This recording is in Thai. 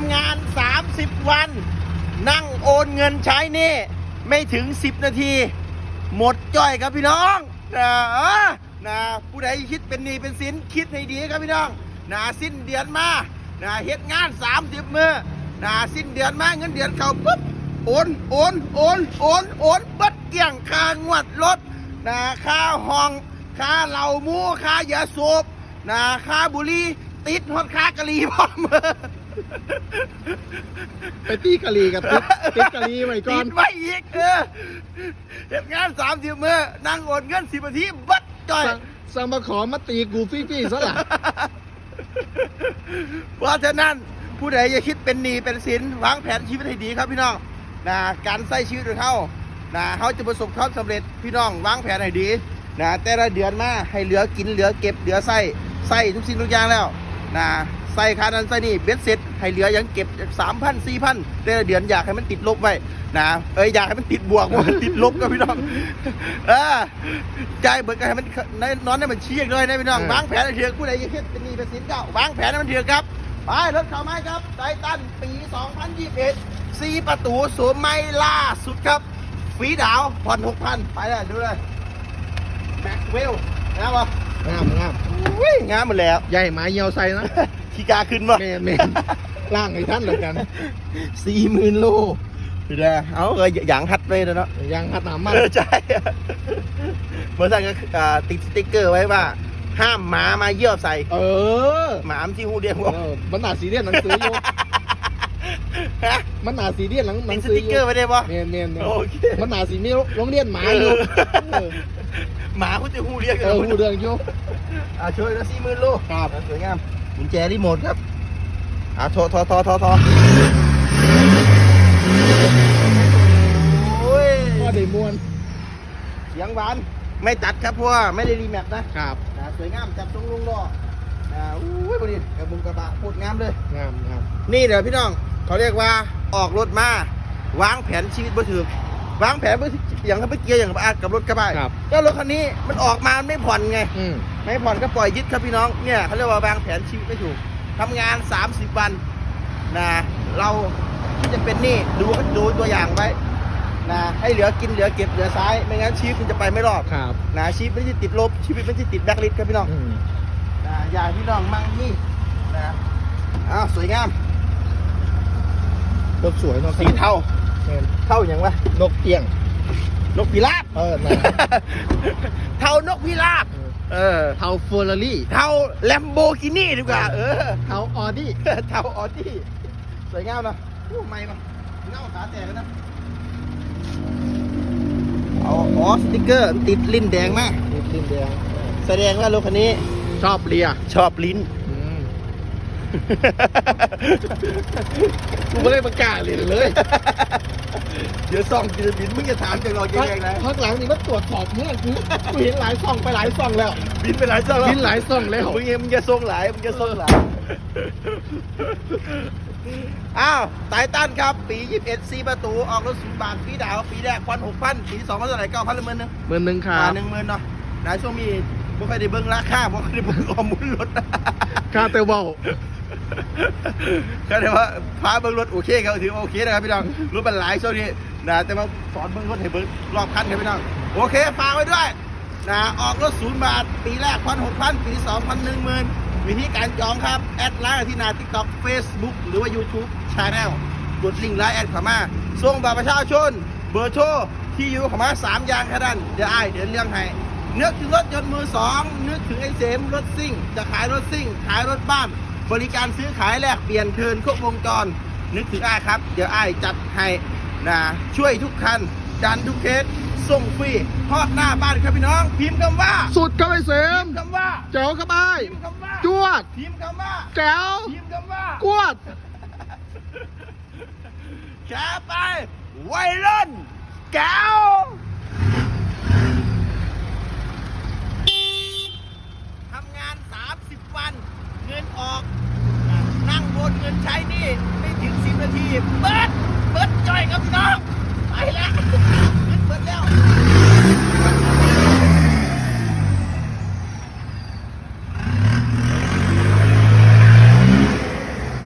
ำงาน 30 วัน นั่งโอนเงินใช้นี่ ไม่ถึง 10 นาที หมดจ้อยครับพี่น้องนะนะผู้ใดคิดเป็นหนี้เป็นสินคิดให้ดีครับพี่น้องนะสิ้นเดือนมานะเฮ็ดงาน 30 มือนะสิ้นเดือนมาเงินเดือนเข้าปุ๊บโอนโอนโอนโอนโอนบัดเกี่ยงค่างวดรถนะค่าห้องค่าเหล่ามูค่ายาสูบนะค่าบุหรี่ติดฮอดค่ากะหรี่พร้อม ไปตีกะลีกับติ๊กติ๊กกะลีไว้ก่อติน ดไว้อีกเออเฮ็ดงาน30มือนั่งโอนเงิน10นาทีเบัดจ้อย สั่งสั่งมาขอมาตีกูฟี่ฟี่ซะล่ะ เพราะฉะนั้นผู้ใดอย่าคิดเป็นหนี้เป็นสินวางแผนชีวิตให้ดีครับพี่น้องนะการใช้ชีวิตของเขานะเขาจะประสบความสำเร็จพี่น้องวางแผนให้ดีนะแต่ละเดือนมาให้เหลือกินเหลือเก็บเหลือใส่ใส่ทุกสิ่งทุกอย่างแล้ว นะใส่ค่านั้นใส่นี่เบ็ดเสร็จให้เหลือยังเก็บสามพันสี่พันแต่ละเดือนอยากให้มันติดลบไว้นะเอ้ยอยากให้มันติดบวกว่าติดลบก็พี่น้องเออใจายเบิกก็ให้มันนอนในบัญชีอย่างเลยนะพี่น้องเออวางแผนให้เถื่อผู้ใดอย่าคิดเป็นหนี้เป็นสินเจ้าวางแผนให้มันเถื่อครับไปรถเข้าไม้ครับไททันปี 2021สี่ประตูสวมไม่ล่าสุดครับฝีดาวผ่อน6,000 ไปเลยดูเลยแม็กเวล นะวะงามงามอุ้ยงามหมดแล้ว ใหญ่หมาเหี่ยวใส่นะขีกาขึ้นวะแม่นแม่นล่างให้ท่านเลยกันสี่หมื่นโลดูแลเอาเอออย่างหัดไปเลยเนาะยังหัดหนามันเออใช่เมื่อสั่งก็อ่าติดสติ๊กเกอร์ไว้ว่า ห้ามหมามาเยี่ยวใส่ เออ หมามนที่หูเดียวเออมันหนาสีเดียนหนังสืออยู่ฮะมันหนาสีเดียนหนังหนัติดงสสือติ๊กอเกอยู่ร์ไว้ได้ปะเมียนเมียนเมียนโอเคมันหนาสีมีโรงเรียนหมาอยู่เออ หมาคุณจะหูเรียกเออหูเรืองอยู่อ่าช่วยละสี่หมื่นลูกครับสวยงามกุญแจรีโมทครับอ่าทอทอทอทอทอโอ้ยพ่อได้มวนเสียงหวานไม่ตัดครับเพราะว่าไม่ได้รีแมปนะครับอ่าสวยงามจับตรงลุงล้ออ่าอุ้ยบริกระบุงกระบะโคตรงามเลยงามงามนี่เดี๋ยวพี่น้องเขาเรียกว่าออกรถมาวางแผนชีวิตบ่ถือ วางแผนบ่ถืออย่างถ้าไปเกียร์อย่างกับอากับรถกระบะครับ ก็รถคันนี้มันออกมามันไม่ผ่อนไง อืมไม่ผ่อนก็ปล่อยยึดครับพี่น้อง เนี่ยเขาเรียกว่าวางแผนชีวิตไม่ถูกทำงาน 30 วันนะเราที่จะเป็นหนี่ดูดูตัวอย่างไว้นะให้เหลือกินเหลือเก็บเหลือซ้ายไม่งั้นชีวิตมันจะไปไม่รอดครับนะชีวิตไม่ใช่ติดลบชีวิตไม่ใช่ติดแบ็คลิสต์ครับพี่น้องอืมนะอย่างพี่น้องมั่งนี่นะอ้าวสวยงามรถสวยเนาะสีเท่าแม่น เท่าอย่างวะนกเตี้ยง นกพิราบเออนะเท่านกพิราบเออเทาเฟอร์รารี่เท่าแลมโบกินี่ดีกว่าเออเทาออดี้เท่าออดี้สวยงามนะโอ้ไม่มาเน่าขาแตกแล้วนะเอาอ๋อสติกเกอร์ติดลิ้นแดงมากติดดินแดงแสดงว่ารถคันนี้ชอบเลียชอบลิ้นอืมกูไม่ได้ประกาศเลยเลยเดี๋ยวซ่องกินบินมึงจะถามจากรอเก่งๆนะพักหลังนี่มันตรวจสอบเมื่อกูกูเห็นหลายซ่องไปหลายซ่องแล้ว บินไปหลายซ่องแล้วบินหลายซ่องแล้วมึงยังมึงจะส่งหลายมึงจะส่งหลายอ้าวไททันครับ ปี 21 4ประตู ออกรถศูนย์บาทฟรีดาว ปีแรกควัน6,000ปีสองก็เท่าไหร่9,000หรือหมื่นหนึงหมื่นหนึ่งครัอ่าบหนึ่งหมื่นเนาะนายช่วงมีบ่ค่อยได้เบิ่งราคาบ่ค่อยได้เบิ่งข้อมูลรถค่าเตเบาก็ได้ว่าพาเบิ่งรถโอเคครับถือว่าโอเคนะครับพี่น้องรถมันหลายช่วงนี้ นะแต่มาสอนเบิ่งรถให้เบิ่งรอบคันครับพี่น้องโอเคฝากไว้ด้วยนะออกรถศูนย์บาท ปีแรกพันหกพันปีสองพันหนึ่งหมื่นวิธีการจองครับ แอดไลน์ที่นา TikTok Facebook หรือว่า YouTube Channel กดลิงก์ไลน์แอดขามาส่งบัตรประชาชน เบอร์โทรที่อยู่ขามาสามอย่างแค่นั้นเดี๋ยวไอ้ายเดี๋ยวเรื่องให้นึกถึงรถยนต์มือสองนึกถึงไอ้เสมรถซิ่ง จะขายรถซิ่ง ขายรถบ้าน บริการซื้อขายแลกเปลี่ยนเทินครบวงจร นึกถึงอ้ายครับ เดี๋ยวอ้ายจัดให้ นะช่วยทุกคัน ดันทุกเคสส่งฟรีทอดหน้าบ้านครับพี่น้อง พิมพ์คำว่าสุดครับไอ้เสพิมมพ์คำว่าแจ๋วครับไอ้พิมพ์คำว่าจวด พิมพ์คำว่าแจ๋วพิมพ์คำว่ากวดแชร์ไปวัยรุ่นแก้วทำงาน 30 วัน เงินออก นั่งบนเงินใช้หนี่ ไม่ถึง 10 นาทีเบิด เบิดจ่อยครับพี่น้องไปแล้วเงินเบิดแล้ว